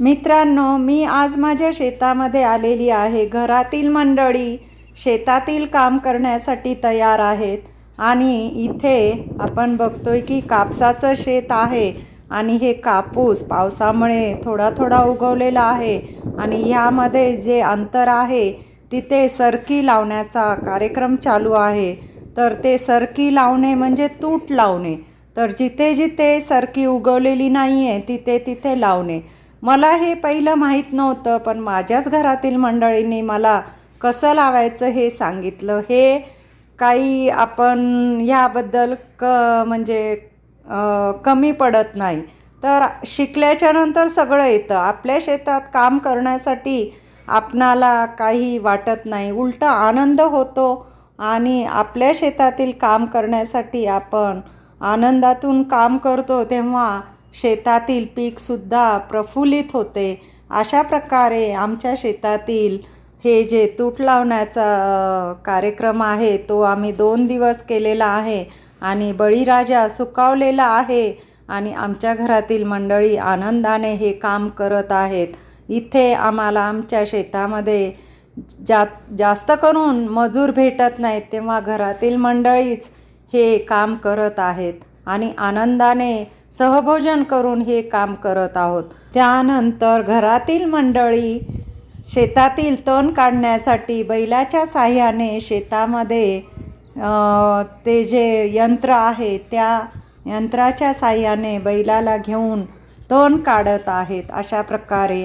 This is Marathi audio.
मित्रांनो मी आज माझ्या शेतामध्ये आलेली आहे. घरातील मंडळी शेतातील काम करण्यासाठी तयार आहेत. आणि इथे आपण बघतोय की कापसाचं शेत आहे आणि हे कापूस पावसामुळे थोडा थोडा उगवलेला आहे. आणि ह्यामध्ये जे अंतर आहे तिथे सरकी लावण्याचा कार्यक्रम चालू आहे. तर ते सरकी लावणे म्हणजे तूट लावणे. तर जिथे जिथे सरकी उगवलेली नाही आहे तिथे तिथे लावणे. मला हे पहिलं माहीत नव्हतं पण माझ्याच घरातील मंडळींनी मला कसं लावायचं हे सांगितलं. हे काही आपण ह्याबद्दल क म्हणजे कमी पडत नाही. तर शिकल्याच्या नंतर सगळं येतं. आपल्या शेतात काम करण्यासाठी आपणाला काही वाटत नाही. उलटा आनंद होतो आणि आपल्या शेतातील काम करण्यासाठी आपण आनंदातून काम करतो तेव्हा शेतातील पीकसुद्धा प्रफुल्लित होते. अशा प्रकारे आमच्या शेतातील हे जे तूट लावण्याचा कार्यक्रम आहे तो आम्ही दोन दिवस केलेला आहे आणि बळीराजा सुकावलेला आहे आणि आमच्या घरातील मंडळी आनंदाने हे काम करत आहेत. इथे आम्हाला आमच्या शेतामध्ये जा जास्त करून मजूर भेटत नाहीत तेव्हा घरातील मंडळीच हे काम करत आहेत आणि आनंदाने सहभोजन करून हे काम करत आहोत. त्यानंतर घरातील मंडळी शेतातील तण काढण्यासाठी बैलाच्या साह्याने शेतामध्ये ते जे यंत्र आहे त्या यंत्राच्या साह्याने बैलाला घेऊन तण काढत आहेत. अशा प्रकारे